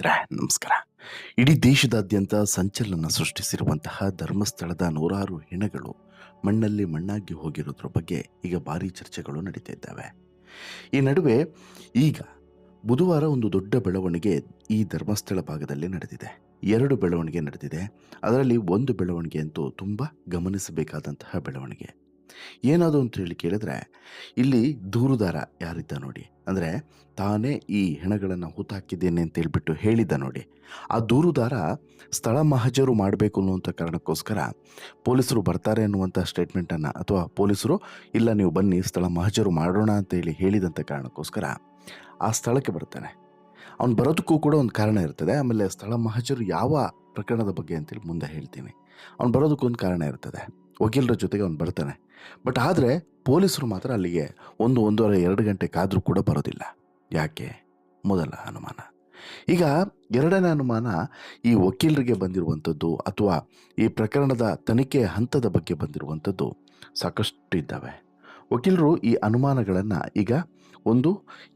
ಸ್ನೇಹಿತರೆ ನಮಸ್ಕಾರ. ಇಡೀ ದೇಶದಾದ್ಯಂತ ಸಂಚಲನ ಸೃಷ್ಟಿಸಿರುವಂತಹ ಧರ್ಮಸ್ಥಳದ ನೂರಾರು ಹೆಣಗಳು ಮಣ್ಣಲ್ಲಿ ಮಣ್ಣಾಗಿ ಹೋಗಿರೋದ್ರ ಬಗ್ಗೆ ಈಗ ಭಾರಿ ಚರ್ಚೆಗಳು ನಡೀತಾ ಇದ್ದಾವೆ. ಈ ನಡುವೆ ಈಗ ಬುಧವಾರ ಒಂದು ದೊಡ್ಡ ಬೆಳವಣಿಗೆ ಈ ಧರ್ಮಸ್ಥಳ ಭಾಗದಲ್ಲಿ ನಡೆದಿದೆ. ಎರಡು ಬೆಳವಣಿಗೆ ನಡೆದಿದೆ. ಅದರಲ್ಲಿ ಒಂದು ಬೆಳವಣಿಗೆ ಅಂತೂ ತುಂಬ ಗಮನಿಸಬೇಕಾದಂತಹ ಬೆಳವಣಿಗೆ. ಏನದು ಅಂತ ಹೇಳಿ ಕೇಳಿದ್ರೆ, ಇಲ್ಲಿ ದೂರುದಾರ ಯಾರಿದ್ದ ನೋಡಿ, ಅಂದರೆ ತಾನೇ ಈ ಹೆಣಗಳನ್ನು ಹೂತಾಕಿದ್ದೇನೆ ಅಂತ ಹೇಳಿಬಿಟ್ಟು ಹೇಳಿದ್ದ ನೋಡಿ. ಆ ದೂರುದಾರ ಸ್ಥಳ ಮಹಜರು ಮಾಡಬೇಕು ಅನ್ನುವಂಥ ಕಾರಣಕ್ಕೋಸ್ಕರ ಪೊಲೀಸರು ಬರ್ತಾರೆ ಅನ್ನುವಂಥ ಸ್ಟೇಟ್ಮೆಂಟನ್ನು ಅಥವಾ ಪೊಲೀಸರು, ಇಲ್ಲ ನೀವು ಬನ್ನಿ ಸ್ಥಳ ಮಹಜರು ಮಾಡೋಣ ಅಂತೇಳಿ ಹೇಳಿದಂಥ ಕಾರಣಕ್ಕೋಸ್ಕರ ಆ ಸ್ಥಳಕ್ಕೆ ಬರ್ತಾನೆ. ಅವ್ನು ಬರೋದಕ್ಕೂ ಕೂಡ ಒಂದು ಕಾರಣ ಇರ್ತದೆ. ಆಮೇಲೆ ಸ್ಥಳ ಮಹಜರು ಯಾವ ಪ್ರಕರಣದ ಬಗ್ಗೆ ಅಂತೇಳಿ ಮುಂದೆ ಹೇಳ್ತೀನಿ. ಅವ್ನು ಬರೋದಕ್ಕೊಂದು ಕಾರಣ ಇರ್ತದೆ. ವಕೀಲರ ಜೊತೆಗೆ ಅವ್ನು ಬರ್ತಾನೆ. ಬಟ್ ಆದರೆ ಪೊಲೀಸರು ಮಾತ್ರ ಅಲ್ಲಿಗೆ ಒಂದು ಒಂದೂವರೆ ಎರಡು ಗಂಟೆ ಕಾದರೂ ಕೂಡ ಬರೋದಿಲ್ಲ. ಯಾಕೆ? ಮೊದಲ ಅನುಮಾನ. ಈಗ ಎರಡನೇ ಅನುಮಾನ ಈ ವಕೀಲರಿಗೆ ಬಂದಿರುವಂಥದ್ದು ಅಥವಾ ಈ ಪ್ರಕರಣದ ತನಿಖೆ ಹಂತದ ಬಗ್ಗೆ ಬಂದಿರುವಂಥದ್ದು ಸಾಕಷ್ಟು ಇದ್ದಾವೆ. ವಕೀಲರು ಈ ಅನುಮಾನಗಳನ್ನು ಈಗ ಒಂದು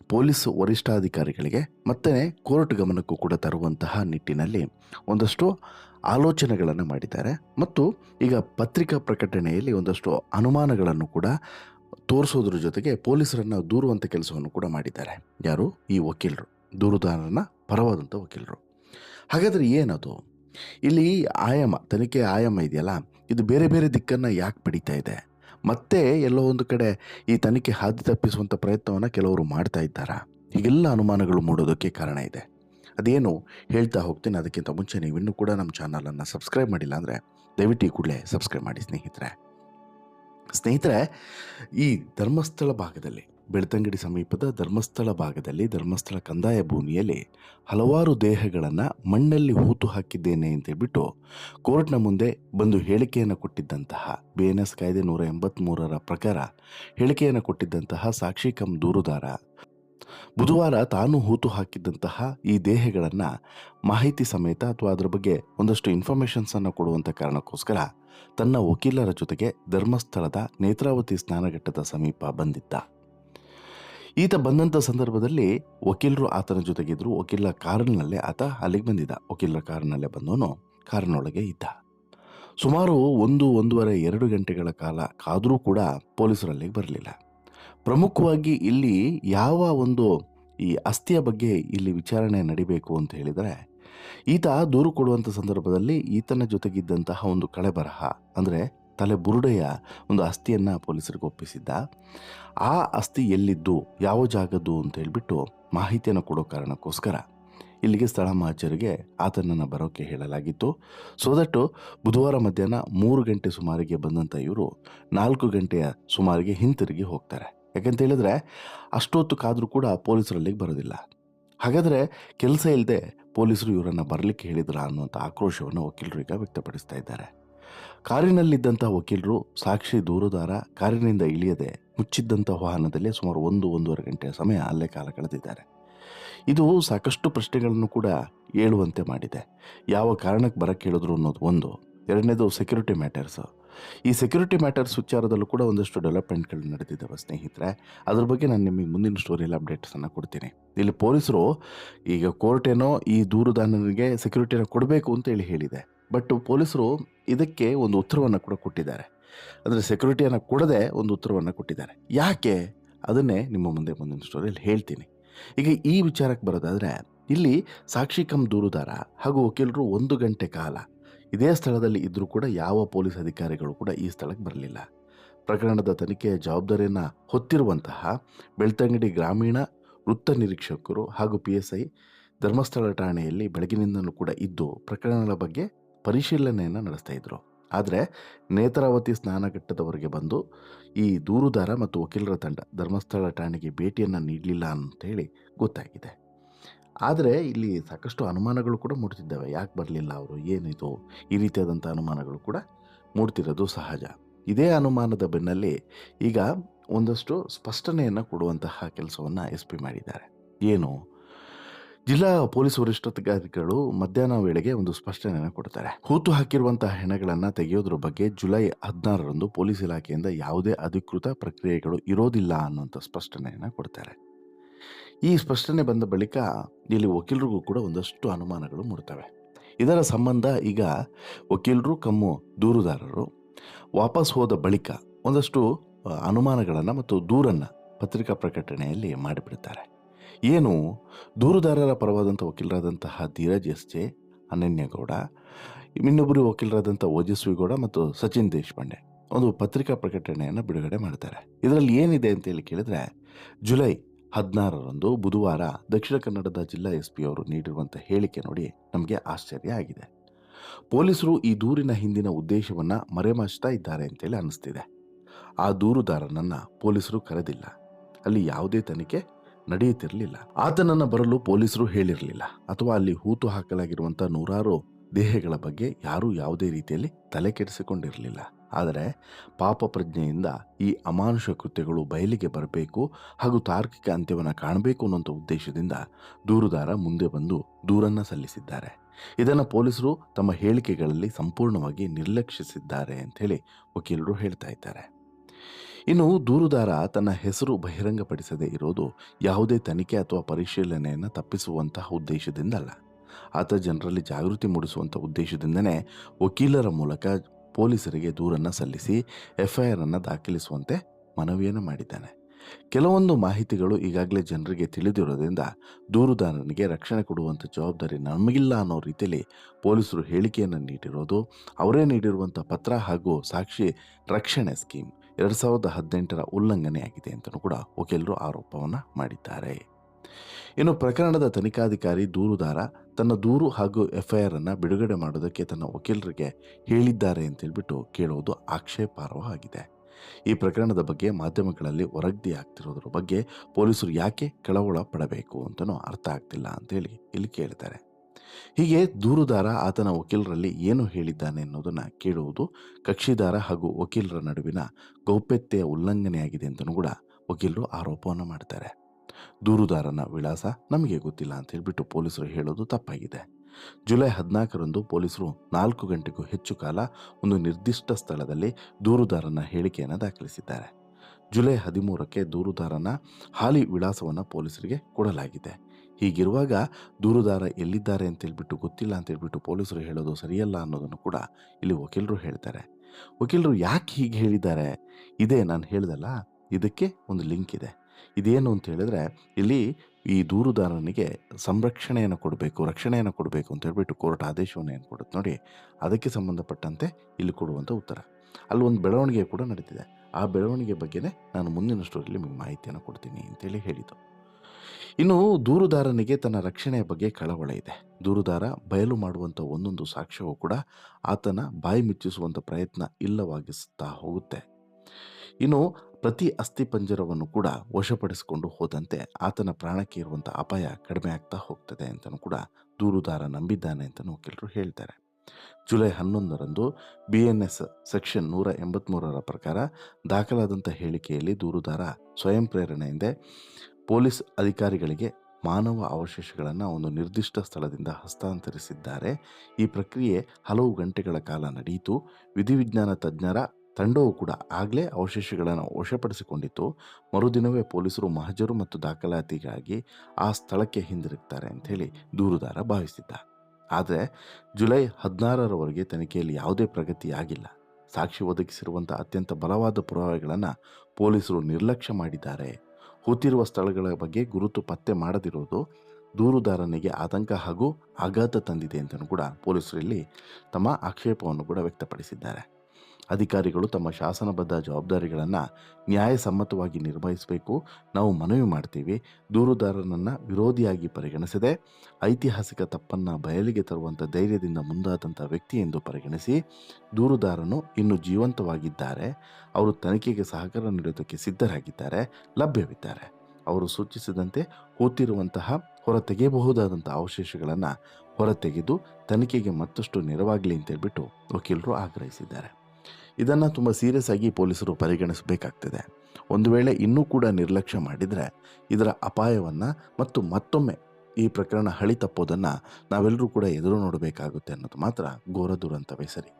ಪೊಲೀಸ್ ವರಿಷ್ಠಾಧಿಕಾರಿಗಳಿಗೆ ಮತ್ತೆ ಕೋರ್ಟ್ ಗಮನಕ್ಕೂ ಕೂಡ ತರುವಂತಹ ನಿಟ್ಟಿನಲ್ಲಿ ಒಂದಷ್ಟು ಆಲೋಚನೆಗಳನ್ನು ಮಾಡಿದ್ದಾರೆ. ಮತ್ತು ಈಗ ಪತ್ರಿಕಾ ಪ್ರಕಟಣೆಯಲ್ಲಿ ಒಂದಷ್ಟು ಅನುಮಾನಗಳನ್ನು ಕೂಡ ತೋರಿಸೋದ್ರ ಜೊತೆಗೆ ಪೊಲೀಸರನ್ನು ದೂರುವಂಥ ಕೆಲಸವನ್ನು ಕೂಡ ಮಾಡಿದ್ದಾರೆ. ಯಾರು? ಈ ವಕೀಲರು. ದೂರುದಾರನ ಪರವಾದಂಥ ವಕೀಲರು. ಹಾಗಾದರೆ ಏನದು? ಇಲ್ಲಿ ಆಯಾಮ, ತನಿಖೆ ಆಯಾಮ ಇದೆಯಲ್ಲ? ಇದು ಬೇರೆ ಬೇರೆ ದಿಕ್ಕನ್ನು ಯಾಕೆ ಪಡಿತಾ ಇದೆ? ಮತ್ತೆ ಎಲ್ಲೋ ಒಂದು ಕಡೆ ಈ ತನಿಖೆ ಹಾದಿ ತಪ್ಪಿಸುವಂಥ ಪ್ರಯತ್ನವನ್ನು ಕೆಲವರು ಮಾಡ್ತಾ ಇದ್ದಾರಾ? ಹೀಗೆಲ್ಲ ಅನುಮಾನಗಳು ಮೂಡೋದಕ್ಕೆ ಕಾರಣ ಇದೆ. ಅದೇನು ಹೇಳ್ತಾ ಹೋಗ್ತೀನಿ. ಅದಕ್ಕಿಂತ ಮುಂಚೆ ನೀವು ಇನ್ನೂ ಕೂಡ ನಮ್ಮ ಚಾನಲನ್ನು ಸಬ್ಸ್ಕ್ರೈಬ್ ಮಾಡಿಲ್ಲ ಅಂದರೆ ದಯವಿಟ್ಟು ಈ ಕೂಡಲೇ ಸಬ್ಸ್ಕ್ರೈಬ್ ಮಾಡಿ ಸ್ನೇಹಿತರೆ. ಸ್ನೇಹಿತರೆ, ಈ ಧರ್ಮಸ್ಥಳ ಭಾಗದಲ್ಲಿ, ಬೆಳ್ತಂಗಡಿ ಸಮೀಪದ ಧರ್ಮಸ್ಥಳ ಭಾಗದಲ್ಲಿ, ಧರ್ಮಸ್ಥಳ ಕಂದಾಯ ಭೂಮಿಯಲ್ಲಿ ಹಲವಾರು ದೇಹಗಳನ್ನು ಮಣ್ಣಲ್ಲಿ ಹೂತು ಹಾಕಿದ್ದೇನೆ ಅಂತೇಳ್ಬಿಟ್ಟು ಕೋರ್ಟ್ನ ಮುಂದೆ ಬಂದು ಹೇಳಿಕೆಯನ್ನು ಕೊಟ್ಟಿದ್ದಂತಹ ಬಿ ಎನ್ ಎಸ್ ಕಾಯ್ದೆ ನೂರ ಎಂಬತ್ತ್ಮೂರರ ಪ್ರಕಾರ ಹೇಳಿಕೆಯನ್ನು ಕೊಟ್ಟಿದ್ದಂತಹ ಸಾಕ್ಷಿ ಕಂ ದೂರುದಾರ ಬುಧವಾರ ತಾನು ಹೂತು ಹಾಕಿದ್ದಂತಹ ಈ ದೇಹಗಳನ್ನು ಮಾಹಿತಿ ಸಮೇತ ಅಥವಾ ಅದರ ಬಗ್ಗೆ ಒಂದಷ್ಟು ಇನ್ಫಾರ್ಮೇಷನ್ಸನ್ನು ಕೊಡುವಂಥ ಕಾರಣಕ್ಕೋಸ್ಕರ ತನ್ನ ವಕೀಲರ ಜೊತೆಗೆ ಧರ್ಮಸ್ಥಳದ ನೇತ್ರಾವತಿ ಸ್ನಾನಘಟ್ಟದ ಸಮೀಪ ಬಂದಿದ್ದ. ಈತ ಬಂದಂಥ ಸಂದರ್ಭದಲ್ಲಿ ವಕೀಲರು ಆತನ ಜೊತೆಗಿದ್ರು. ವಕೀಲರ ಕಾರಿನಲ್ಲೇ ಆತ ಅಲ್ಲಿಗೆ ಬಂದಿದ್ದ. ವಕೀಲರ ಕಾರಿನಲ್ಲೇ ಬಂದವನು ಕಾರಿನೊಳಗೆ ಇದ್ದ. ಸುಮಾರು ಒಂದು, ಒಂದೂವರೆ, ಎರಡು ಗಂಟೆಗಳ ಕಾಲ ಕಾದರೂ ಕೂಡ ಪೊಲೀಸರಲ್ಲಿಗೆ ಬರಲಿಲ್ಲ. ಪ್ರಮುಖವಾಗಿ ಇಲ್ಲಿ ಯಾವ ಒಂದು ಈ ಅಸ್ಥಿಯ ಬಗ್ಗೆ ಇಲ್ಲಿ ವಿಚಾರಣೆ ನಡಿಬೇಕು ಅಂತ ಹೇಳಿದರೆ, ಈತ ದೂರು ಕೊಡುವಂಥ ಸಂದರ್ಭದಲ್ಲಿ ಈತನ ಜೊತೆಗಿದ್ದಂತಹ ಒಂದು ಕಳೆಬರಹ, ಅಂದರೆ ತಲೆ ಬುರುಡೆಯ ಒಂದು ಅಸ್ಥಿಯನ್ನು ಪೊಲೀಸರಿಗೆ ಒಪ್ಪಿಸಿದ್ದ. ಆ ಅಸ್ಥಿ ಎಲ್ಲಿದ್ದು, ಯಾವ ಜಾಗದ್ದು ಅಂತ ಹೇಳಿಬಿಟ್ಟು ಮಾಹಿತಿಯನ್ನು ಕೊಡೋ ಕಾರಣಕ್ಕೋಸ್ಕರ ಇಲ್ಲಿಗೆ ಸ್ಥಳ ಮಾಚರಿಗೆ ಆತನನ್ನು ಬರೋಕೆ ಹೇಳಲಾಗಿತ್ತು. ಸೊ ದಟ್ಟು ಬುಧವಾರ ಮಧ್ಯಾಹ್ನ ಮೂರು ಗಂಟೆ ಸುಮಾರಿಗೆ ಬಂದಂಥ ಇವರು ನಾಲ್ಕು ಗಂಟೆಯ ಸುಮಾರಿಗೆ ಹಿಂತಿರುಗಿ ಹೋಗ್ತಾರೆ. ಯಾಕಂತ ಹೇಳಿದ್ರೆ ಅಷ್ಟೊತ್ತು ಕಾದರೂ ಕೂಡ ಪೊಲೀಸರಲ್ಲಿಗೆ ಬರೋದಿಲ್ಲ. ಹಾಗಾದರೆ ಕೆಲಸ ಇಲ್ಲದೆ ಪೊಲೀಸರು ಇವರನ್ನು ಬರಲಿಕ್ಕೆ ಹೇಳಿದ್ರ ಅನ್ನುವಂಥ ಆಕ್ರೋಶವನ್ನು ವಕೀಲರು ಈಗ ವ್ಯಕ್ತಪಡಿಸ್ತಾ ಇದ್ದಾರೆ. ಕಾರಿನಲ್ಲಿದ್ದಂಥ ವಕೀಲರು ಸಾಕ್ಷಿ ದೂರುದಾರ ಕಾರಿನಿಂದ ಇಳಿಯದೆ ಮುಚ್ಚಿದ್ದಂಥ ವಾಹನದಲ್ಲಿ ಸುಮಾರು ಒಂದು, ಒಂದೂವರೆ ಗಂಟೆಯ ಸಮಯ ಅಲ್ಲೇ ಕಾಲ ಕಳೆದಿದ್ದಾರೆ. ಇದು ಸಾಕಷ್ಟು ಪ್ರಶ್ನೆಗಳನ್ನು ಕೂಡ ಹೇಳುವಂತೆ ಮಾಡಿದೆ. ಯಾವ ಕಾರಣಕ್ಕೆ ಬರಕ್ಕೆ ಹೇಳಿದ್ರು ಅನ್ನೋದು ಒಂದು. ಎರಡನೇದು ಸೆಕ್ಯೂರಿಟಿ ಮ್ಯಾಟರ್ಸು ಈ ಸೆಕ್ಯೂರಿಟಿ ಮ್ಯಾಟರ್ಸ್ ವಿಚಾರದಲ್ಲೂ ಕೂಡ ಒಂದಷ್ಟು ಡೆವಲಪ್ಮೆಂಟ್ಗಳು ನಡೆದಿದ್ದಾವೆ, ಸ್ನೇಹಿತರೆ. ಅದ್ರ ಬಗ್ಗೆ ನಾನು ನಿಮಗೆ ಮುಂದಿನ ಸ್ಟೋರಿಯಲ್ಲಿ ಅಪ್ಡೇಟ್ಸನ್ನು ಕೊಡ್ತೀನಿ. ಇಲ್ಲಿ ಪೊಲೀಸರು ಈಗ ಕೋರ್ಟ್ ಏನೋ ಈ ದೂರುದಾರನಿಗೆ ಸೆಕ್ಯೂರಿಟಿನ ಕೊಡಬೇಕು ಅಂತೇಳಿ ಹೇಳಿದೆ. ಬಟ್ ಪೊಲೀಸರು ಇದಕ್ಕೆ ಒಂದು ಉತ್ತರವನ್ನು ಕೂಡ ಕೊಟ್ಟಿದ್ದಾರೆ. ಅಂದರೆ ಸೆಕ್ಯೂರಿಟಿಯನ್ನು ಕೊಡದೆ ಒಂದು ಉತ್ತರವನ್ನು ಕೊಟ್ಟಿದ್ದಾರೆ. ಯಾಕೆ? ಅದನ್ನೇ ನಿಮ್ಮ ಮುಂದೆ ಮುಂದಿನ ಸ್ಟೋರಿಯಲ್ಲಿ ಹೇಳ್ತೀನಿ. ಈಗ ಈ ವಿಚಾರಕ್ಕೆ ಬರೋದಾದರೆ, ಇಲ್ಲಿ ಸಾಕ್ಷಿ ಕಮ್ ದೂರುದಾರ ಹಾಗೂ ವಕೀಲರು ಒಂದು ಗಂಟೆ ಕಾಲ ಇದೇ ಸ್ಥಳದಲ್ಲಿ ಇದ್ದರೂ ಕೂಡ ಯಾವ ಪೊಲೀಸ್ ಅಧಿಕಾರಿಗಳು ಕೂಡ ಈ ಸ್ಥಳಕ್ಕೆ ಬರಲಿಲ್ಲ. ಪ್ರಕರಣದ ತನಿಖೆಯ ಜವಾಬ್ದಾರಿಯನ್ನು ಹೊತ್ತಿರುವಂತಹ ಬೆಳ್ತಂಗಡಿ ಗ್ರಾಮೀಣ ವೃತ್ತ ನಿರೀಕ್ಷಕರು ಹಾಗೂ ಪಿ ಎಸ್ ಐ ಧರ್ಮಸ್ಥಳ ಠಾಣೆಯಲ್ಲಿ ಬೆಳಗಿನಿಂದಲೂ ಕೂಡ ಇದ್ದು ಪ್ರಕರಣಗಳ ಬಗ್ಗೆ ಪರಿಶೀಲನೆಯನ್ನು ನಡೆಸ್ತಾ ಇದ್ರು. ಆದರೆ ನೇತ್ರಾವತಿ ಸ್ನಾನಘಟ್ಟದವರೆಗೆ ಬಂದು ಈ ದೂರುದಾರ ಮತ್ತು ವಕೀಲರ ತಂಡ ಧರ್ಮಸ್ಥಳ ಠಾಣೆಗೆ ಭೇಟಿಯನ್ನು ನೀಡಲಿಲ್ಲ ಅಂತೇಳಿ ಗೊತ್ತಾಗಿದೆ. ಆದರೆ ಇಲ್ಲಿ ಸಾಕಷ್ಟು ಅನುಮಾನಗಳು ಕೂಡ ಮೂಡ್ತಿದ್ದಾವೆ. ಯಾಕೆ ಬರಲಿಲ್ಲ ಅವರು? ಏನಿದು? ಈ ರೀತಿಯಾದಂಥ ಅನುಮಾನಗಳು ಕೂಡ ಮೂಡ್ತಿರೋದು ಸಹಜ. ಇದೇ ಅನುಮಾನದ ಬೆನ್ನಲ್ಲಿ ಈಗ ಒಂದಷ್ಟು ಸ್ಪಷ್ಟನೆಯನ್ನು ಕೊಡುವಂತಹ ಕೆಲಸವನ್ನು ಎಸ್ ಪಿ ಮಾಡಿದ್ದಾರೆ. ಏನು? ಜಿಲ್ಲಾ ಪೊಲೀಸ್ ವರಿಷ್ಠಾಧಿಕಾರಿಗಳು ಮಧ್ಯಾಹ್ನ ವೇಳೆಗೆ ಒಂದು ಸ್ಪಷ್ಟನೆಯನ್ನು ಕೊಡ್ತಾರೆ. ಹೂತು ಹಾಕಿರುವಂತಹ ಹೆಣಗಳನ್ನು ತೆಗೆಯೋದ್ರ ಬಗ್ಗೆ ಜುಲೈ ಹದಿನಾರರಂದು ಪೊಲೀಸ್ ಇಲಾಖೆಯಿಂದ ಯಾವುದೇ ಅಧಿಕೃತ ಪ್ರಕ್ರಿಯೆಗಳು ಇರೋದಿಲ್ಲ ಅನ್ನುವಂಥ ಸ್ಪಷ್ಟನೆಯನ್ನು ಕೊಡ್ತಾರೆ. ಈ ಸ್ಪಷ್ಟನೆ ಬಂದ ಬಳಿಕ ಇಲ್ಲಿ ವಕೀಲರಿಗೂ ಕೂಡ ಒಂದಷ್ಟು ಅನುಮಾನಗಳು ಮೂಡ್ತವೆ. ಇದರ ಸಂಬಂಧ ಈಗ ವಕೀಲರು ಕಮ್ಮು ದೂರುದಾರರು ವಾಪಸ್ ಹೋದ ಬಳಿಕ ಒಂದಷ್ಟು ಅನುಮಾನಗಳನ್ನು ಮತ್ತು ದೂರನ್ನು ಪತ್ರಿಕಾ ಪ್ರಕಟಣೆಯಲ್ಲಿ ಮಾಡಿಬಿಡ್ತಾರೆ. ಏನು? ದೂರುದಾರರ ಪರವಾದಂಥ ವಕೀಲರಾದಂತಹ ಧೀರಜ್ ಎಸ್ ಜೆ, ಅನನ್ಯಗೌಡ, ಇನ್ನೊಬ್ಬರು ವಕೀಲರಾದಂಥ ಓಜಸ್ವಿ ಗೌಡ ಮತ್ತು ಸಚಿನ್ ದೇಶಪಾಂಡೆ ಒಂದು ಪತ್ರಿಕಾ ಪ್ರಕಟಣೆಯನ್ನು ಬಿಡುಗಡೆ ಮಾಡ್ತಾರೆ. ಇದರಲ್ಲಿ ಏನಿದೆ ಅಂತೇಳಿ ಕೇಳಿದ್ರೆ ಜುಲೈ ಹದಿನಾರರಂದು ಬುಧವಾರ ದಕ್ಷಿಣ ಕನ್ನಡದ ಜಿಲ್ಲಾ ಎಸ್ ಪಿ ಅವರು ನೀಡಿರುವಂಥ ಹೇಳಿಕೆ ನೋಡಿ ನಮಗೆ ಆಶ್ಚರ್ಯ ಆಗಿದೆ. ಪೊಲೀಸರು ಈ ದೂರಿನ ಹಿಂದಿನ ಉದ್ದೇಶವನ್ನು ಮರೆಮಾಚ್ತಾ ಇದ್ದಾರೆ ಅಂತೇಳಿ ಅನಿಸ್ತಿದೆ ಆ ದೂರುದಾರನನ್ನು ಪೊಲೀಸರು ಕರೆದಿಲ್ಲ. ಅಲ್ಲಿ ಯಾವುದೇ ತನಿಖೆ ನಡೆಯುತ್ತಿರಲಿಲ್ಲ. ಆತನನ್ನು ಬರಲು ಪೊಲೀಸರು ಹೇಳಿರಲಿಲ್ಲ. ಅಥವಾ ಅಲ್ಲಿ ಹೂತು ಹಾಕಲಾಗಿರುವಂಥ ನೂರಾರು ದೇಹಗಳ ಬಗ್ಗೆ ಯಾರೂ ಯಾವುದೇ ರೀತಿಯಲ್ಲಿ ತಲೆ ಕೆಡಿಸಿಕೊಂಡಿರಲಿಲ್ಲ. ಆದರೆ ಪಾಪ ಪ್ರಜ್ಞೆಯಿಂದ ಈ ಅಮಾನುಷ ಕೃತ್ಯಗಳು ಬಯಲಿಗೆ ಬರಬೇಕು ಹಾಗೂ ತಾರ್ಕಿಕ ಅಂತ್ಯವನ್ನು ಕಾಣಬೇಕು ಅನ್ನುವಂಥ ಉದ್ದೇಶದಿಂದ ದೂರುದಾರ ಮುಂದೆ ಬಂದು ದೂರನ್ನು ಸಲ್ಲಿಸಿದ್ದಾರೆ. ಇದನ್ನು ಪೊಲೀಸರು ತಮ್ಮ ಹೇಳಿಕೆಗಳಲ್ಲಿ ಸಂಪೂರ್ಣವಾಗಿ ನಿರ್ಲಕ್ಷಿಸಿದ್ದಾರೆ ಅಂಥೇಳಿ ವಕೀಲರು ಹೇಳ್ತಾ ಇದ್ದಾರೆ. ಇನ್ನು ದೂರುದಾರ ತನ್ನ ಹೆಸರು ಬಹಿರಂಗಪಡಿಸದೇ ಇರೋದು ಯಾವುದೇ ತನಿಖೆ ಅಥವಾ ಪರಿಶೀಲನೆಯನ್ನು ತಪ್ಪಿಸುವಂತಹ ಉದ್ದೇಶದಿಂದಲ್ಲ. ಆತ ಜನರಲ್ಲಿ ಜಾಗೃತಿ ಮೂಡಿಸುವಂಥ ಉದ್ದೇಶದಿಂದನೇ ವಕೀಲರ ಮೂಲಕ ಪೊಲೀಸರಿಗೆ ದೂರನ್ನು ಸಲ್ಲಿಸಿ ಎಫ್ಐಆರ್ ಅನ್ನು ದಾಖಲಿಸುವಂತೆ ಮನವಿಯನ್ನು ಮಾಡಿದ್ದಾನೆ. ಕೆಲವೊಂದು ಮಾಹಿತಿಗಳು ಈಗಾಗಲೇ ಜನರಿಗೆ ತಿಳಿದಿರೋದ್ರಿಂದ ದೂರುದಾರನಿಗೆ ರಕ್ಷಣೆ ಕೊಡುವಂಥ ಜವಾಬ್ದಾರಿ ನಮಗಿಲ್ಲ ಅನ್ನೋ ರೀತಿಯಲ್ಲಿ ಪೊಲೀಸರು ಹೇಳಿಕೆಯನ್ನು ನೀಡಿರೋದು, ಅವರೇ ನೀಡಿರುವಂಥ ಪತ್ರ ಹಾಗೂ ಸಾಕ್ಷಿ ರಕ್ಷಣೆ ಸ್ಕೀಮ್ ಎರಡು ಸಾವಿರದ ಹದಿನೆಂಟರ ಉಲ್ಲಂಘನೆಯಾಗಿದೆ ಅಂತಲೂ ಕೂಡ ವಕೀಲರು ಆರೋಪವನ್ನು ಮಾಡಿದ್ದಾರೆ. ಇನ್ನು ಪ್ರಕರಣದ ತನಿಖಾಧಿಕಾರಿ ದೂರುದಾರ ತನ್ನ ದೂರು ಹಾಗೂ ಎಫ್ಐಆರ್ ಅನ್ನು ಬಿಡುಗಡೆ ಮಾಡೋದಕ್ಕೆ ತನ್ನ ವಕೀಲರಿಗೆ ಹೇಳಿದ್ದಾರೆ ಅಂತೇಳ್ಬಿಟ್ಟು ಕೇಳುವುದು ಆಕ್ಷೇಪಾರ್ಹವಾಗಿದೆ ಈ ಪ್ರಕರಣದ ಬಗ್ಗೆ ಮಾಧ್ಯಮಗಳಲ್ಲಿ ವರದಿ ಆಗ್ತಿರೋದ್ರ ಬಗ್ಗೆ ಪೊಲೀಸರು ಯಾಕೆ ಕಳವಳ ಪಡಬೇಕು ಅಂತಲೂ ಅರ್ಥ ಆಗ್ತಿಲ್ಲ ಅಂತೇಳಿ ಇಲ್ಲಿ ಕೇಳ್ತಾರೆ ಹೀಗೆ ದೂರುದಾರ ಆತನ ವಕೀಲರಲ್ಲಿ ಏನು ಹೇಳಿದ್ದಾನೆ ಅನ್ನೋದನ್ನು ಕೇಳುವುದು ಕಕ್ಷಿದಾರ ಹಾಗೂ ವಕೀಲರ ನಡುವಿನ ಗೌಪ್ಯತೆಯ ಉಲ್ಲಂಘನೆಯಾಗಿದೆ ಅಂತಲೂ ಕೂಡ ವಕೀಲರು ಆರೋಪವನ್ನು ಮಾಡ್ತಾರೆ. ದೂರುದಾರನ ವಿಳಾಸ ನಮಗೆ ಗೊತ್ತಿಲ್ಲ ಅಂತ ಹೇಳಿಬಿಟ್ಟು ಪೊಲೀಸರು ಹೇಳೋದು ತಪ್ಪಾಗಿದೆ. ಜುಲೈ ಹದಿನಾಲ್ಕರಂದು ಪೊಲೀಸರು ನಾಲ್ಕು ಗಂಟೆಗೂ ಹೆಚ್ಚು ಕಾಲ ಒಂದು ನಿರ್ದಿಷ್ಟ ಸ್ಥಳದಲ್ಲಿ ದೂರುದಾರನ ಹೇಳಿಕೆಯನ್ನು ದಾಖಲಿಸಿದ್ದಾರೆ. ಜುಲೈ ಹದಿಮೂರಕ್ಕೆ ದೂರುದಾರನ ಹಾಲಿ ವಿಳಾಸವನ್ನು ಪೊಲೀಸರಿಗೆ ಕೊಡಲಾಗಿದೆ. ಹೀಗಿರುವಾಗ ದೂರುದಾರ ಎಲ್ಲಿದ್ದಾರೆ ಅಂತೇಳ್ಬಿಟ್ಟು ಗೊತ್ತಿಲ್ಲ ಅಂತೇಳ್ಬಿಟ್ಟು ಪೊಲೀಸರು ಹೇಳೋದು ಸರಿಯಲ್ಲ ಅನ್ನೋದನ್ನು ಕೂಡ ಇಲ್ಲಿ ವಕೀಲರು ಹೇಳ್ತಾರೆ. ವಕೀಲರು ಯಾಕೆ ಹೀಗೆ ಹೇಳಿದ್ದಾರೆ? ಇದೇ ನಾನು ಹೇಳಿದಲ್ಲ, ಇದಕ್ಕೆ ಒಂದು ಲಿಂಕ್ ಇದೆ. ಇದೇನು ಅಂತ ಹೇಳಿದ್ರೆ, ಇಲ್ಲಿ ಈ ದೂರುದಾರನಿಗೆ ಸಂರಕ್ಷಣೆಯನ್ನು ಕೊಡಬೇಕು, ರಕ್ಷಣೆಯನ್ನು ಕೊಡಬೇಕು ಅಂತ ಹೇಳ್ಬಿಟ್ಟು ಕೋರ್ಟ್ ಆದೇಶವನ್ನು ಏನು ಕೊಡುತ್ತೆ ನೋಡಿ, ಅದಕ್ಕೆ ಸಂಬಂಧಪಟ್ಟಂತೆ ಇಲ್ಲಿ ಕೊಡುವಂಥ ಉತ್ತರ. ಅಲ್ಲಿ ಒಂದು ಬೆಳವಣಿಗೆ ಕೂಡ ನಡೀತಿದೆ. ಆ ಬೆಳವಣಿಗೆ ಬಗ್ಗೆನೇ ನಾನು ಮುಂದಿನ ಸ್ಟೋರಿಯಲ್ಲಿ ನಿಮಗೆ ಮಾಹಿತಿಯನ್ನು ಕೊಡ್ತೀನಿ ಅಂತೇಳಿ ಹೇಳಿತು ಇನ್ನು ದೂರುದಾರನಿಗೆ ತನ್ನ ರಕ್ಷಣೆಯ ಬಗ್ಗೆ ಕಳವಳ ಇದೆ. ದೂರುದಾರ ಬಯಲು ಮಾಡುವಂಥ ಒಂದೊಂದು ಸಾಕ್ಷ್ಯವೂ ಕೂಡ ಆತನ ಬಾಯಿ ಮುಚ್ಚಿಸುವಂಥ ಪ್ರಯತ್ನ ಇಲ್ಲವಾಗಿಸ್ತಾ ಹೋಗುತ್ತೆ. ಇನ್ನು ಪ್ರತಿ ಅಸ್ಥಿಪಂಜರವನ್ನು ಕೂಡ ವಶಪಡಿಸಿಕೊಂಡು ಹೋದಂತೆ ಆತನ ಪ್ರಾಣಕ್ಕೆ ಇರುವಂಥ ಅಪಾಯ ಕಡಿಮೆ ಆಗ್ತಾ ಹೋಗ್ತದೆ ಅಂತಲೂ ಕೂಡ ದೂರುದಾರ ನಂಬಿದ್ದಾನೆ ಅಂತ ವಕೀಲರು ಹೇಳ್ತಾರೆ. ಜುಲೈ ಹನ್ನೊಂದರಂದು ಬಿ ಎನ್ ಎಸ್ ಸೆಕ್ಷನ್ ನೂರ ಎಂಬತ್ತ್ಮೂರರ ಪ್ರಕಾರ ದಾಖಲಾದಂಥ ಹೇಳಿಕೆಯಲ್ಲಿ ದೂರುದಾರ ಸ್ವಯಂ ಪ್ರೇರಣೆಯಿಂದ ಪೊಲೀಸ್ ಅಧಿಕಾರಿಗಳಿಗೆ ಮಾನವ ಅವಶೇಷಗಳನ್ನು ಒಂದು ನಿರ್ದಿಷ್ಟ ಸ್ಥಳದಿಂದ ಹಸ್ತಾಂತರಿಸಿದ್ದಾರೆ. ಈ ಪ್ರಕ್ರಿಯೆ ಹಲವು ಗಂಟೆಗಳ ಕಾಲ ನಡೆಯಿತು. ವಿಧಿವಿಜ್ಞಾನ ತಜ್ಞರ ತಂಡವು ಕೂಡ ಆಗಲೇ ಅವಶೇಷಗಳನ್ನು ವಶಪಡಿಸಿಕೊಂಡಿತ್ತು. ಮರುದಿನವೇ ಪೊಲೀಸರು, ಮಹಜರು ಮತ್ತು ದಾಖಲಾತಿಗಾಗಿ ಆ ಸ್ಥಳಕ್ಕೆ ಹಿಂದಿರುಗ್ತಾರೆ ಅಂಥೇಳಿ ದೂರುದಾರ ಭಾವಿಸಿದ್ದ. ಆದರೆ ಜುಲೈ ಹದಿನಾರರವರೆಗೆ ತನಿಖೆಯಲ್ಲಿ ಯಾವುದೇ ಪ್ರಗತಿಯಾಗಿಲ್ಲ ಸಾಕ್ಷಿ ಒದಗಿಸಿರುವಂಥ ಅತ್ಯಂತ ಬಲವಾದ ಪುರಾವೆಗಳನ್ನು ಪೊಲೀಸರು ನಿರ್ಲಕ್ಷ್ಯ ಮಾಡಿದ್ದಾರೆ. ಹೂತಿರುವ ಸ್ಥಳಗಳ ಬಗ್ಗೆ ಗುರುತು ಪತ್ತೆ ಮಾಡದಿರುವುದು ದೂರುದಾರನಿಗೆ ಆತಂಕ ಹಾಗೂ ಆಘಾತ ತಂದಿದೆ ಅಂತಲೂ ಕೂಡ ಪೊಲೀಸರಲ್ಲಿ ತಮ್ಮ ಆಕ್ಷೇಪವನ್ನು ಕೂಡ ವ್ಯಕ್ತಪಡಿಸಿದ್ದಾರೆ. ಅಧಿಕಾರಿಗಳು ತಮ್ಮ ಶಾಸನಬದ್ಧ ಜವಾಬ್ದಾರಿಗಳನ್ನು ನ್ಯಾಯಸಮ್ಮತವಾಗಿ ನಿರ್ವಹಿಸಬೇಕು. ನಾವು ಮನವಿ ಮಾಡ್ತೀವಿ. ದೂರುದಾರನನ್ನು ವಿರೋಧಿಯಾಗಿ ಪರಿಗಣಿಸದೆ, ಐತಿಹಾಸಿಕ ತಪ್ಪನ್ನು ಬಯಲಿಗೆ ತರುವಂಥ ಧೈರ್ಯದಿಂದ ಮುಂದಾದಂಥ ವ್ಯಕ್ತಿ ಎಂದು ಪರಿಗಣಿಸಿ, ದೂರುದಾರನು ಇನ್ನೂ ಜೀವಂತವಾಗಿದ್ದಾರೆ. ಅವರು ತನಿಖೆಗೆ ಸಹಕಾರ ನೀಡೋದಕ್ಕೆ ಸಿದ್ಧರಾಗಿದ್ದಾರೆ, ಲಭ್ಯವಿದ್ದಾರೆ. ಅವರು ಸೂಚಿಸಿದಂತೆ ಕೂತಿರುವಂತಹ ಹೊರತೆಗೆಯಬಹುದಾದಂಥ ಅವಶೇಷಗಳನ್ನು ಹೊರತೆಗೆದು ತನಿಖೆಗೆ ಮತ್ತಷ್ಟು ನೆರವಾಗಲಿ ಅಂತೇಳ್ಬಿಟ್ಟು ವಕೀಲರು ಆಗ್ರಹಿಸಿದ್ದಾರೆ. ಇದನ್ನು ತುಂಬ ಸೀರಿಯಸ್ ಆಗಿ ಪೊಲೀಸರು ಪರಿಗಣಿಸಬೇಕಾಗ್ತದೆ. ಒಂದು ವೇಳೆ ಇನ್ನೂ ಕೂಡ ನಿರ್ಲಕ್ಷ್ಯ ಮಾಡಿದರೆ ಇದರ ಅಪಾಯವನ್ನು ಮತ್ತು ಮತ್ತೊಮ್ಮೆ ಈ ಪ್ರಕರಣ ಹಳಿ ತಪ್ಪೋದನ್ನು ನಾವೆಲ್ಲರೂ ಕೂಡ ಎದುರು ನೋಡಬೇಕಾಗುತ್ತೆ ಅನ್ನೋದು ಮಾತ್ರ ಘೋರ ದುರಂತವೇ ಸರಿ.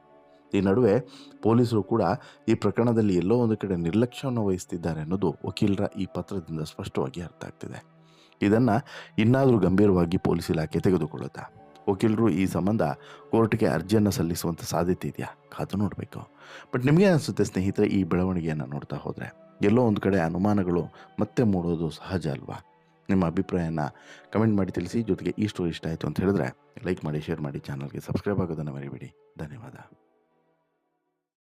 ಈ ನಡುವೆ ಪೊಲೀಸರು ಕೂಡ ಈ ಪ್ರಕರಣದಲ್ಲಿ ಎಲ್ಲೋ ಒಂದು ಕಡೆ ನಿರ್ಲಕ್ಷ್ಯವನ್ನು ವಹಿಸ್ತಿದ್ದಾರೆ ಅನ್ನೋದು ವಕೀಲರ ಈ ಪತ್ರದಿಂದ ಸ್ಪಷ್ಟವಾಗಿ ಅರ್ಥ ಆಗ್ತಿದೆ. ಇದನ್ನು ಇನ್ನಾದರೂ ಗಂಭೀರವಾಗಿ ಪೊಲೀಸ್ ಇಲಾಖೆ ತೆಗೆದುಕೊಳ್ಳುತ್ತಾ? ವಕೀಲರು ಈ ಸಂಬಂಧ ಕೋರ್ಟ್ಗೆ ಅರ್ಜಿಯನ್ನು ಸಲ್ಲಿಸುವಂಥ ಸಾಧ್ಯತೆ ಇದೆಯಾ? ಕಾದು ನೋಡಬೇಕು. ಬಟ್ ನಿಮಗೆ ಅನಿಸುತ್ತೆ ಸ್ನೇಹಿತರೆ, ಈ ಬೆಳವಣಿಗೆಯನ್ನು ನೋಡ್ತಾ ಹೋದರೆ? ಎಲ್ಲೋ ಒಂದು ಕಡೆ ಅನುಮಾನಗಳು ಮತ್ತೆ ಮೂಡೋದು ಸಹಜ ಅಲ್ವಾ? ನಿಮ್ಮ ಅಭಿಪ್ರಾಯನ ಕಮೆಂಟ್ ಮಾಡಿ ತಿಳಿಸಿ, ಜೊತೆಗೆ ಈ ಸ್ಟೋರಿ ಇಷ್ಟ ಆಯಿತು ಅಂತ ಹೇಳಿದ್ರೆ, ಲೈಕ್ ಮಾಡಿ, ಶೇರ್ ಮಾಡಿ, ಚಾನಲ್ಗೆ ಸಬ್ಸ್ಕ್ರೈಬ್ ಆಗೋದನ್ನು ಮರಿಬೇಡಿ. ಧನ್ಯವಾದ.